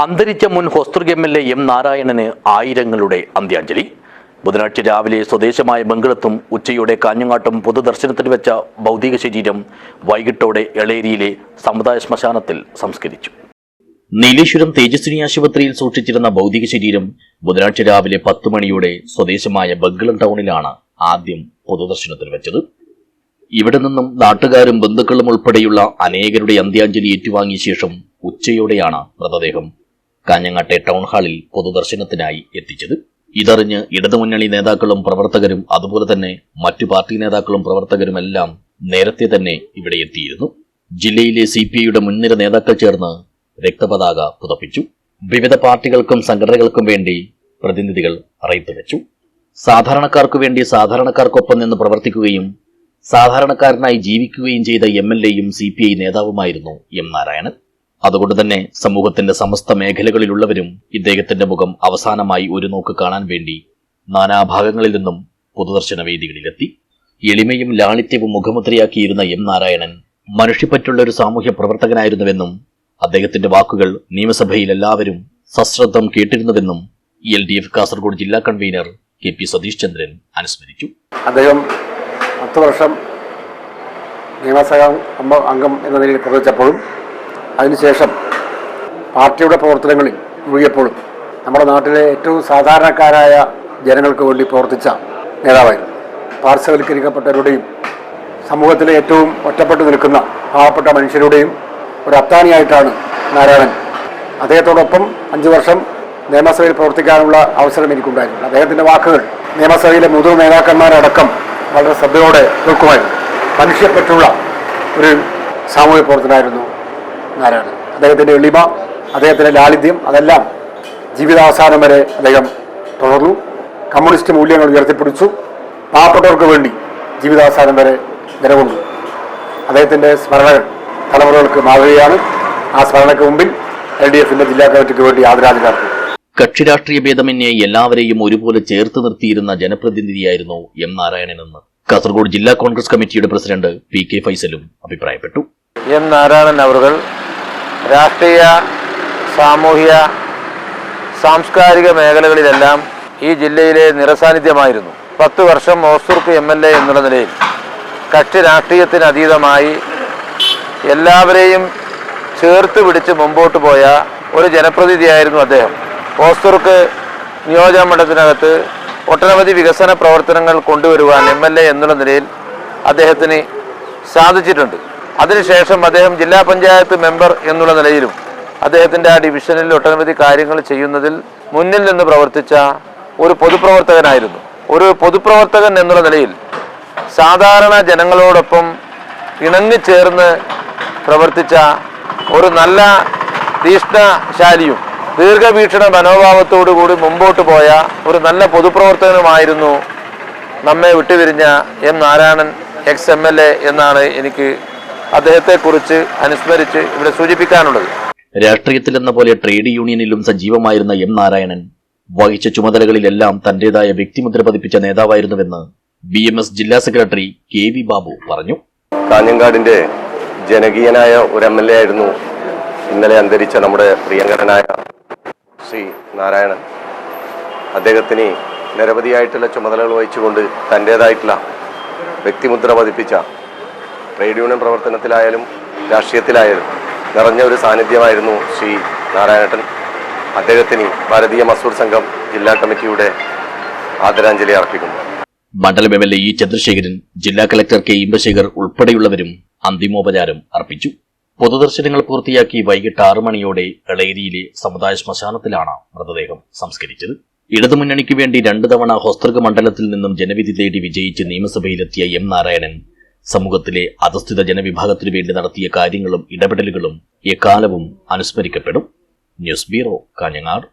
അന്തരിച്ച മുൻ ഹോസ്തൃ എം എൽ എ എം നാരായണന് ആയിരങ്ങളുടെ അന്ത്യാഞ്ജലി. ബുധനാഴ്ച രാവിലെ സ്വദേശമായ ബംഗളത്തും ഉച്ചയോടെ കാഞ്ഞങ്ങാട്ടും പൊതുദർശനത്തിന് വെച്ച ഭൗതിക ശരീരം വൈകിട്ടോടെ എളേരിയിലെ സമുദായ ശ്മശാനത്തിൽ സംസ്കരിച്ചു. നീലേശ്വരം തേജസ്വിനി ആശുപത്രിയിൽ സൂക്ഷിച്ചിരുന്ന ഭൗതിക ശരീരം ബുധനാഴ്ച രാവിലെ പത്ത് മണിയോടെ സ്വദേശമായ ബംഗളം ടൗണിലാണ് ആദ്യം പൊതുദർശനത്തിന് വെച്ചത്. ഇവിടെ നിന്നും നാട്ടുകാരും ബന്ധുക്കളും ഉൾപ്പെടെയുള്ള അനേകരുടെ അന്ത്യാഞ്ജലി ഏറ്റുവാങ്ങിയ ശേഷം ഉച്ചയോടെയാണ് മൃതദേഹം കാഞ്ഞങ്ങാട്ടെ ടൗൺ ഹാളിൽ പൊതുദർശനത്തിനായി എത്തിച്ചത്. ഇതറിഞ്ഞ് ഇടതുമുന്നണി നേതാക്കളും പ്രവർത്തകരും അതുപോലെ തന്നെ മറ്റു പാർട്ടി നേതാക്കളും പ്രവർത്തകരുമെല്ലാം നേരത്തെ തന്നെ ഇവിടെ എത്തിയിരുന്നു. ജില്ലയിലെ സി പി ഐയുടെ മുൻനിര നേതാക്കൾ ചേർന്ന് രക്തപതാക പുതപ്പിച്ചു. വിവിധ പാർട്ടികൾക്കും സംഘടനകൾക്കും വേണ്ടി പ്രതിനിധികൾ അറിയിപ്പ് വെച്ചു. സാധാരണക്കാർക്കു വേണ്ടി സാധാരണക്കാർക്കൊപ്പം നിന്ന് പ്രവർത്തിക്കുകയും സാധാരണക്കാരനായി ജീവിക്കുകയും ചെയ്ത എം എൽ എയും സി പി ഐ നേതാവുമായിരുന്നു എം നാരായണൻ. അതുകൊണ്ട് തന്നെ സമൂഹത്തിന്റെ സമസ്ത മേഖലകളിലുള്ളവരും ഇദ്ദേഹത്തിന്റെ മുഖം അവസാനമായി ഒരു നോക്ക് കാണാൻ വേണ്ടി നാനാഭാഗങ്ങളിൽ നിന്നും പൊതുദർശന വേദികളിലെത്തി. എളിമയും ലാളിത്യവും മുഖമുദ്രയാക്കിയിരുന്ന എം നാരായണൻ മനുഷ്യപ്പറ്റുള്ള ഒരു സാമൂഹ്യ പ്രവർത്തകനായിരുന്നുവെന്നും അദ്ദേഹത്തിന്റെ വാക്കുകൾ നിയമസഭയിൽ എല്ലാവരും സശ്രദ്ധം കേട്ടിരുന്നുവെന്നും എൽ ഡി എഫ് കാസർഗോഡ് ജില്ലാ convener K P Satheesh Chandran അനുസ്മരിച്ചു. അദ്ദേഹം പത്ത് വർഷം നിയമസഭാ അംഗ- എന്ന നിലയിൽ പ്രവർത്തിച്ചപ്പോഴും അതിനുശേഷം പാർട്ടിയുടെ പ്രവർത്തനങ്ങളിൽ മുഴുകിയപ്പോഴും നമ്മുടെ നാട്ടിലെ ഏറ്റവും സാധാരണക്കാരായ ജനങ്ങൾക്ക് വേണ്ടി പ്രവർത്തിച്ച നേതാവായിരുന്നു. പാർശ്വവൽക്കരിക്കപ്പെട്ടവരുടെയും സമൂഹത്തിലെ ഏറ്റവും ഒറ്റപ്പെട്ടു നിൽക്കുന്ന പാവപ്പെട്ട മനുഷ്യരുടെയും ഒരു അത്താണിയായിട്ടാണ് നാരായണൻ. അദ്ദേഹത്തോടൊപ്പം അഞ്ചു വർഷം നിയമസഭയിൽ പ്രവർത്തിക്കാനുള്ള അവസരം എനിക്കുണ്ടായിരുന്നു. അദ്ദേഹത്തിന്റെ വാക്കുകൾ നിയമസഭയിലെ മുതിർന്ന നേതാക്കന്മാരടക്കം വളരെ ശ്രദ്ധയോടെ കേൾക്കുമായിരുന്നു. മനുഷ്യപ്പെട്ടുള്ള ഒരു സാമൂഹ്യ പ്രവർത്തനമായിരുന്നു നാരായണൻ. അദ്ദേഹത്തിന്റെ എളിമ അദ്ദേഹത്തിന്റെ ലാളിത്യം അതെല്ലാം ജീവിതാവസാനം വരെ അദ്ദേഹം തുടർന്നു. കമ്മ്യൂണിസ്റ്റ് മൂല്യങ്ങൾ ഉയർത്തിപ്പിടിച്ചു. പാവപ്പെട്ടവർക്ക് വേണ്ടി ജീവിതാവസാനം വരെ നിലകൊണ്ടു. അദ്ദേഹത്തിന്റെ സ്മരണകൾ തലമുറകൾക്ക് മാതൃകയാണ് ആ സ്മരണയ്ക്ക് മുമ്പിൽ എൽ ഡി എഫിന്റെ ജില്ലാ കമ്മിറ്റിക്ക് വേണ്ടി ആദരാഞ്ജലി അർപ്പിക്കുന്നു. കക്ഷി രാഷ്ട്രീയ ഭേദമന്യേ എല്ലാവരെയും ഒരുപോലെ ചേർത്ത് നിർത്തിയിരുന്ന ജനപ്രതിനിധിയായിരുന്നു എം നാരായണനെന്ന് കാസർഗോഡ് ജില്ലാ കോൺഗ്രസ് കമ്മിറ്റിയുടെ പ്രസിഡന്റ് പി കെ ഫൈസലും അഭിപ്രായപ്പെട്ടു. എം നാരായണൻ അവറുകൾ രാഷ്ട്രീയ സാമൂഹിക സാംസ്കാരിക മേഖലകളിലെല്ലാം ഈ ജില്ലയിലെ നിറസാന്നിധ്യമായിരുന്നു. പത്ത് വർഷം ഓസൂർക്ക് എം എൽ എ എന്നുള്ള നിലയിൽ കക്ഷി രാഷ്ട്രീയത്തിന് അതീതമായി എല്ലാവരെയും ചേർത്ത് പിടിച്ച് മുമ്പോട്ട് പോയ ഒരു ജനപ്രതിനിധിയായിരുന്നു അദ്ദേഹം. ഓസ്തുർക്ക് നിയോജക മണ്ഡലത്തിനകത്ത് ഒട്ടനവധി വികസന പ്രവർത്തനങ്ങൾ കൊണ്ടുവരുവാൻ എം എന്നുള്ള നിലയിൽ അദ്ദേഹത്തിന് സാധിച്ചിട്ടുണ്ട്. അതിനുശേഷം അദ്ദേഹം ജില്ലാ പഞ്ചായത്ത് മെമ്പർ എന്നുള്ള നിലയിലും അദ്ദേഹത്തിന്റെ ആ ഡിവിഷനിൽ ഒട്ടനവധി കാര്യങ്ങൾ ചെയ്യുന്നതിൽ മുന്നിൽ നിന്ന് പ്രവർത്തിച്ച ഒരു പൊതുപ്രവർത്തകനായിരുന്നു. ഒരു പൊതുപ്രവർത്തകൻ എന്നുള്ള നിലയിൽ സാധാരണ ജനങ്ങളോടൊപ്പം ഇണങ്ങിച്ചേർന്ന് പ്രവർത്തിച്ച ഒരു നല്ല തീഷ്ണശാലിയും ദീർഘവീക്ഷണ മനോഭാവത്തോടു കൂടി മുമ്പോട്ട് പോയ ഒരു നല്ല പൊതുപ്രവർത്തകനുമായിരുന്നു നമ്മെ വിട്ടുപിരിഞ്ഞ M Narayanan ex M L A എന്നാണ് എനിക്ക് അദ്ദേഹത്തെക്കുറിച്ച് അനുസ്മരിച്ച് ഇവിടെ സൂചിപ്പിക്കാനുള്ളത്. രാഷ്ട്രീയത്തിലെന്ന പോലെ ട്രേഡ് യൂണിയനിലും സജീവമായിരുന്ന എം നാരായണൻ വഹിച്ച ചുമതലകളിലെല്ലാം തന്റേതായ വ്യക്തിമുദ്ര പതിപ്പിച്ച നേതാവായിരുന്നുവെന്ന് ബി എം എസ് ജില്ലാ സെക്രട്ടറി കെ വി ബാബു പറഞ്ഞു. കാഞ്ഞങ്ങാടിന്റെ ജനകീയനായ ഒരു എം എൽ എ ആയിരുന്നു ഇന്നലെ അന്തരിച്ച നമ്മുടെ പ്രിയങ്കരനായ ശ്രീ നാരായണൻ. അദ്ദേഹത്തിന് നിരവധിയായിട്ടുള്ള ചുമതലകൾ വഹിച്ചുകൊണ്ട് തന്റേതായിട്ടുള്ള വ്യക്തിമുദ്ര പതിപ്പിച്ച ട്രേഡ് യൂണിയൻ പ്രവർത്തനത്തിലായാലും രാഷ്ട്രീയത്തിലായാലും നിറഞ്ഞ ഒരു സാന്നിധ്യമായിരുന്നു ശ്രീ നാരായണൻ അദ്ദേഹത്തിന് ഭാരതീയ മസൂർ സംഘം ജില്ലാ കമ്മിറ്റിയുടെ ആദരാഞ്ജലി അർപ്പിക്കുന്നു. മണ്ഡലം M L A E Chandrasekharan ജില്ലാ കലക്ടർ കെ ഇമ്പശേഖർ ഉൾപ്പെടെയുള്ളവരും അന്തിമോപചാരം അർപ്പിച്ചു. പൊതുദർശനങ്ങൾ പൂർത്തിയാക്കി വൈകിട്ട് ആറു മണിയോടെ എളേരിയിലെ സമുദായ ശ്മശാനത്തിലാണ് മൃതദേഹം സംസ്കരിച്ചത്. ഇടതുമുന്നണിക്ക് വേണ്ടി രണ്ടു തവണ ഹോസ്തൃക മണ്ഡലത്തിൽ നിന്നും ജനവിധി തേടി വിജയിച്ച് നിയമസഭയിലെത്തിയ എം നാരായണൻ സമൂഹത്തിലെ അധസ്ഥിത ജനവിഭാഗത്തിനു വേണ്ടി നടത്തിയ കാര്യങ്ങളും ഇടപെടലുകളും എക്കാലവും അനുസ്മരിക്കപ്പെടും. News bureau Kanhangad.